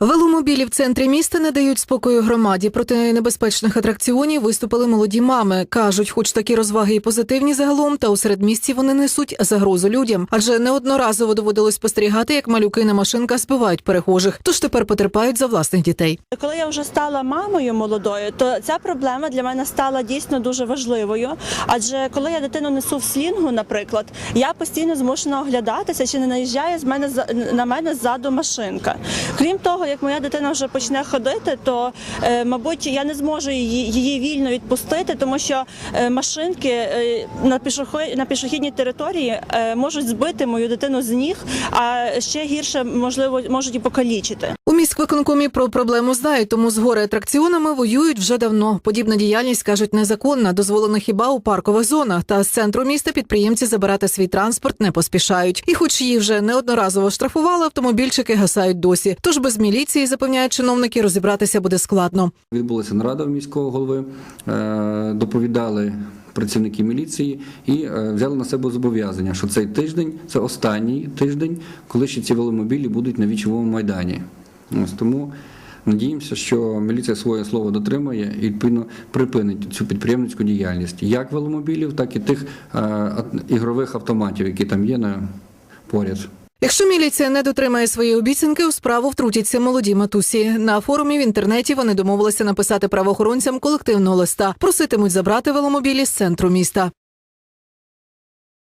Веломобілі в центрі міста не дають спокою громаді. Проти небезпечних атракціонів виступили молоді мами. кажуть, хоч такі розваги і позитивні загалом, та у середмісті вони несуть загрозу людям. Адже неодноразово доводилось спостерігати, як малюки на машинках збивають перехожих. Тож тепер потерпають за власних дітей. Коли я вже стала мамою молодою, то ця проблема для мене стала дійсно дуже важливою. Адже коли я дитину несу в слінгу, наприклад, я постійно змушена оглядатися, чи не наїжджає з мене на мене ззаду машинка. Крім того, як моя дитина вже почне ходити, то е, мабуть я не зможу її, вільно відпустити, тому що е, машинки е, на пішохідній території можуть збити мою дитину з ніг, а ще гірше можливо можуть і покалічити. У про проблему знають, тому з гори атракціонами воюють вже давно. Подібна діяльність кажуть незаконна, дозволена хіба у паркових зонах. Та з центру міста підприємці забирати свій транспорт не поспішають. І, хоч їх вже неодноразово штрафували, автомобільчики гасають досі. Тож без міліції запевняють чиновники, розібратися буде складно. Відбулася нарада в міського голови, е, доповідали працівники міліції і е, взяли на себе зобов'язання, що цей тиждень це останній тиждень, коли ще ці веломобілі будуть на вічовому майдані. Ось тому надіємося, що міліція своє слово дотримає і відповідно припинить цю підприємницьку діяльність як веломобілів, так і тих е, ігрових автоматів, які там є на поряд. Якщо міліція не дотримає свої обіцянки, у справу втрутяться молоді матусі. На форумі в інтернеті вони домовилися написати правоохоронцям колективного листа. Проситимуть забрати веломобілі з центру міста.